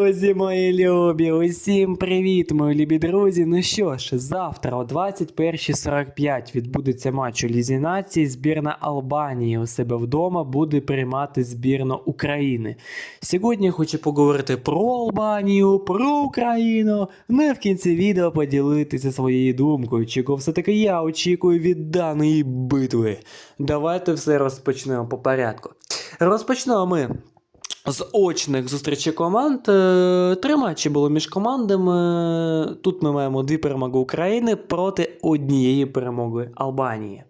Друзі мої любі, усім привіт, мої любі друзі. Ну що ж, завтра о 21.45 відбудеться матч у Лізі нації. Збірна Албанії у себе вдома буде приймати збірну України. Сьогодні я хочу поговорити про Албанію, про Україну. Ну і в кінці відео поділитися своєю думкою, чого все-таки я очікую від даної битви. Давайте все розпочнемо по порядку. Розпочнемо ми з очних зустрічей команд. Е, Три матчі було між командами. Тут ми маємо дві перемоги України проти однієї перемоги Албанії.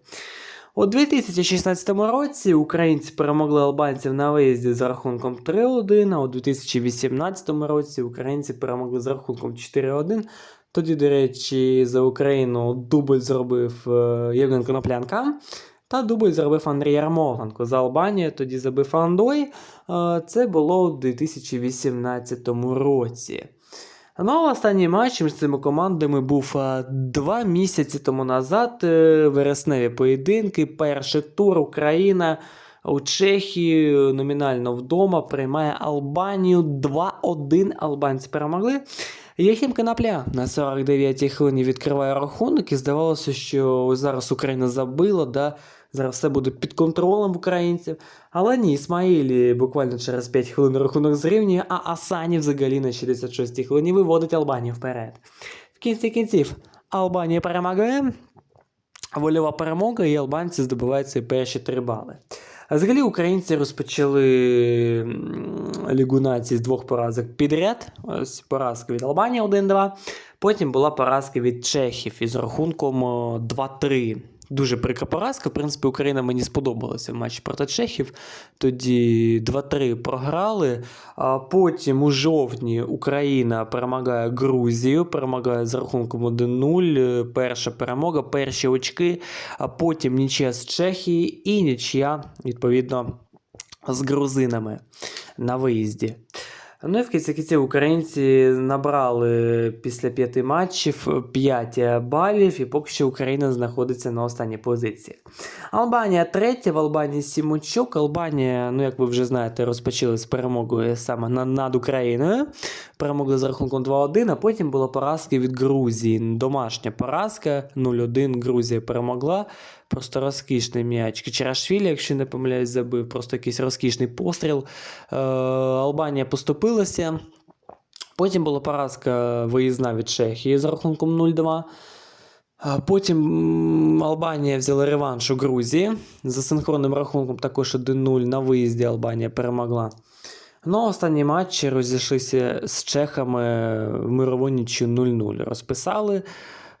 У 2016 році українці перемогли албанців на виїзді за рахунком 3-1, а у 2018 році українці перемогли за рахунком 4-1. Тоді, до речі, за Україну дубль зробив е, Євген Коноплянка. Та дубль зробив Андрій Ярмоленко. За Албанію тоді забив Андой. Е, Це було у 2018 році. Ну, а останній матч між цими командами був е, два місяці тому назад. е, Вересневі поєдинки. Перший тур Україна у Чехії номінально вдома приймає Албанію 2-1. Албанці перемогли. Єхім Конопля на 49-й хвилині відкриває рахунок, і здавалося, що зараз Україна забила, да? Зараз все буде під контролем українців. Але ні, Ісмаїлі буквально через 5 хвилин рахунок зрівнює, а Асані взагалі на 66-й хвилині виводить Албанію вперед. В кінці кінців Албанія перемагає. Вольова перемога, і албанці здобувають свої перші три бали. А Взагалі українці розпочали м, Лігу націй з двох поразок підряд. Ось поразка від Албанії 1-2. Потім була поразка від Чехів із рахунком 2-3. Дуже прикра поразка. В принципі, Україна мені сподобалася в матчі проти Чехів. Тоді 2-3 програли. А потім у жовтні Україна перемагає Грузію, перемагає з рахунком 1-0. Е, Перша перемога, перші очки, а потім нічия з Чехії і нічия, відповідно, з грузинами на виїзді. Ну і в кінці кінців українці набрали після п'яти матчів 5 балів, і поки що Україна знаходиться на останній позиції. Албанія третя, в Албанії 7. Албанія, ну як ви вже знаєте, розпочали з перемогою саме над Україною. Перемогли з рахунком 2-1, а потім була поразка від Грузії. Домашня поразка 0-1. Грузія перемогла. Просто розкішний м'яч. Кичарашвілі, якщо не помиляюсь, забив. Просто якийсь розкішний постріл. Е, Албанія поступилася. Потім була поразка виїзна від Чехії з рахунком 0-2. Потім Албанія взяла реванш у Грузії. За синхронним рахунком також 1-0 на виїзді Албанія перемогла. Ну, останні матчі розійшлися з чехами в мирову нічю 0-0. Розписали.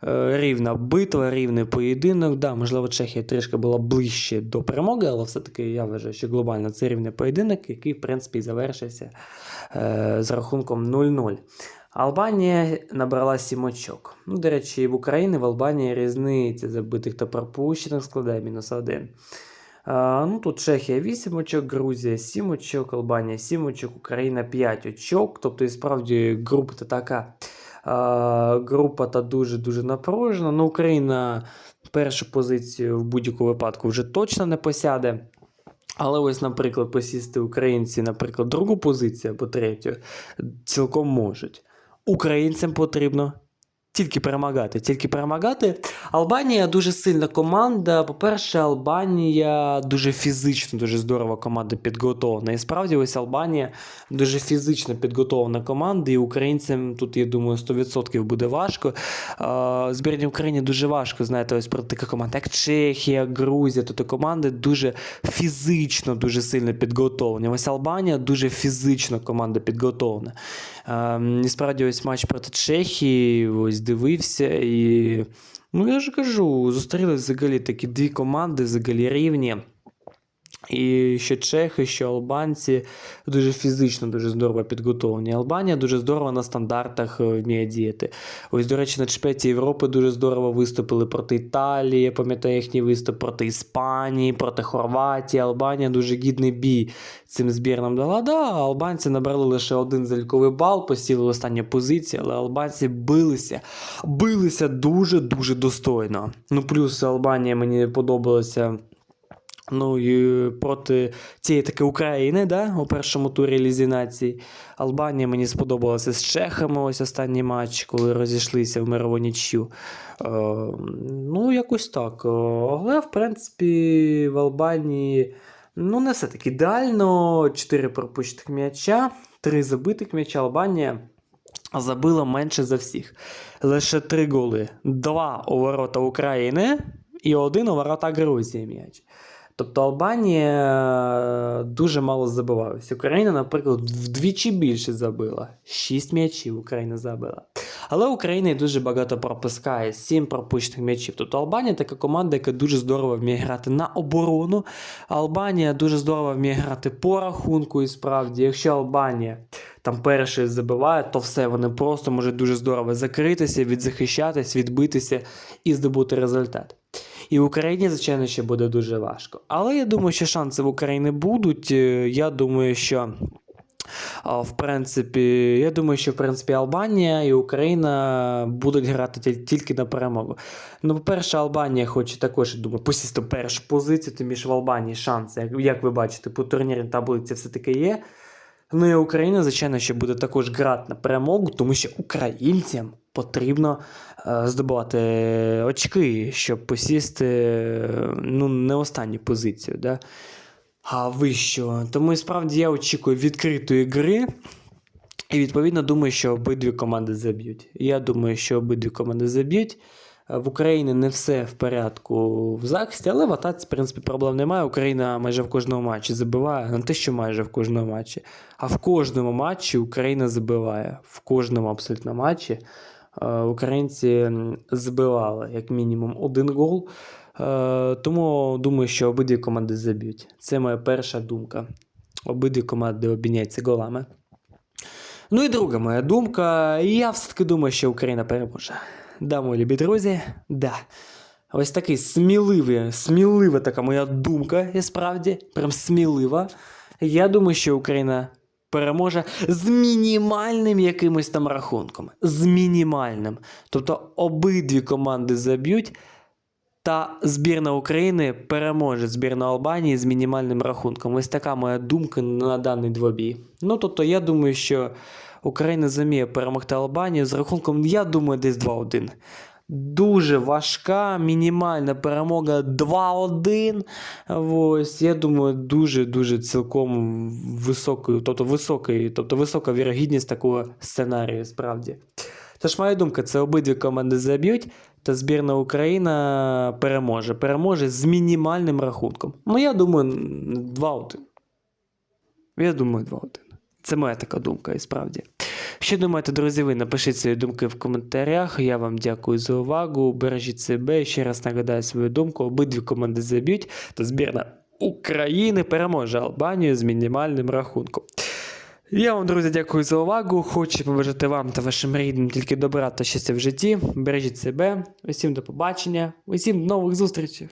Е, Рівна битва, рівний поєдинок. Да, можливо, Чехія трішки була ближче до перемоги, але все-таки я вважаю, що глобально це рівний поєдинок, який, в принципі, завершився е, з рахунком 0-0. Албанія набрала 7 очок. Ну, до речі, в Україні в Албанії різниця забитих та пропущених складає мінус 1. А, ну, тут Чехія 8 очок, Грузія 7 очок, Албанія 7 очок, Україна 5 очок. Тобто, і справді група така. Група та дуже-дуже напружена. Ну, Україна першу позицію в будь-якому випадку вже точно не посяде. Але ось, наприклад, посісти українці, наприклад, другу позицію або третю, цілком можуть. Українцям потрібно тільки перемагати, тільки перемагати. Албанія дуже сильна команда. По-перше, Албанія дуже фізично, дуже здорова команда підготовлена. І справді, ось Албанія дуже фізично підготовлена команда, і українцям тут, я думаю, 100% буде важко. Збірній Україні дуже важко, знаєте, ось проти таких команд, як Чехія, Грузія, тут команди дуже фізично, дуже сильно підготовлені. Ось Албанія дуже фізично команда підготовлена. Е, І справді, ось матч проти Чехії, ось дивився і. Ну, я ж кажу, зустрілись взагалі такі дві команди, взагалі рівні. І що чехи, що албанці дуже фізично, дуже здорово підготовлені. Албанія дуже здорово на стандартах е, вміє діяти. Ось, до речі, на чемпіонаті Європи дуже здорово виступили проти Італії, я пам'ятаю їхній виступ проти Іспанії, проти Хорватії. Албанія дуже гідний бій цим збірнам дала. Да, албанці набрали лише один заліковий бал, посіли в останню позицію, але албанці билися, билися дуже-дуже достойно. Ну, плюс Албанія мені подобалася Ну і проти цієї таки України, да, у першому турі Лізі націй. Албанія мені сподобалася з Чехами. Ось останній матч, коли розійшлися в мирову нічю. Е, ну, якось так. Е, Але, в принципі, в Албанії ну, не все так ідеально. Чотири пропущених м'яча, три забитих м'яча. Албанія забила менше за всіх. Лише три голи. Два у ворота України і один у ворота Грузії м'яч. Тобто Албанія е, дуже мало забивалася. Україна, наприклад, вдвічі більше забила. Шість м'ячів Україна забила. Але Україна і дуже багато пропускає, сім пропущених м'ячів. Тобто Албанія така команда, яка дуже здорово вміє грати на оборону. Албанія дуже здорово вміє грати по рахунку. І справді, якщо Албанія там перший забиває, то все вони просто можуть дуже здорово закритися, відзахищатись, відбитися і здобути результат. І Україні, звичайно, ще буде дуже важко. Але я думаю, що шанси в Україні будуть. Е, Я думаю, що. В принципі, я думаю, що в принципі Албанія і Україна будуть грати тільки на перемогу. Ну, по-перше, Албанія хоче також, я думаю, посісти першу позицію, тим більше в Албанії шанси, як, ви бачите, по турнірній таблиці все-таки є. Ну і Україна, звичайно, що буде також грати на перемогу, тому що українцям потрібно е, здобувати очки, щоб посісти ну, не останню позицію. Да? А ви? Тому і справді я очікую відкритої гри. І відповідно думаю, що обидві команди заб'ють. Я думаю, що обидві команди заб'ють. Е, В Україні не все в порядку в захисті, але в атаці, в принципі, проблем немає. Україна майже в кожному матчі забиває, не те, що майже в кожному матчі, а в кожному матчі Україна забиває. В кожному абсолютно матчі українці м, забивали як мінімум один гол. Е, Тому думаю, що обидві команди заб'ють. Це моя перша думка. Обидві команди обміняються голами. Ну і друга моя думка. Я все-таки думаю, що Україна переможе. Да, мої любі друзі, да. Ось такий сміливий, смілива така моя думка, і справді, прям смілива. Я думаю, що Україна переможе з мінімальним якимось там рахунком. З мінімальним. Тобто обидві команди заб'ють, та збірна України переможе збірну Албанії з мінімальним рахунком. Ось така моя думка на даний двобій. Ну тобто, я думаю, що Україна зуміє перемогти Албанію з рахунком, я думаю, десь 2-1. Дуже важка, мінімальна перемога 2-1. Ось, я думаю, дуже-дуже цілком високою, тобто високий, тобто висока вірогідність такого сценарію, справді. Тож, моя думка, це обидві команди заб'ють, та збірна Україна переможе. Переможе з мінімальним рахунком. Ну, я думаю, 2-1. Я думаю, 2-1. Це моя така думка, і справді. Що думаєте, друзі, ви напишіть свої думки в коментарях. Я вам дякую за увагу. Бережіть себе. Ще раз нагадаю свою думку. Обидві команди заб'ють, та збірна України переможе Албанію з мінімальним рахунком. Я вам, друзі, дякую за увагу. Хочу побажати вам та вашим рідним тільки добра та щастя в житті. Бережіть себе. Усім до побачення, усім до нових зустрічей.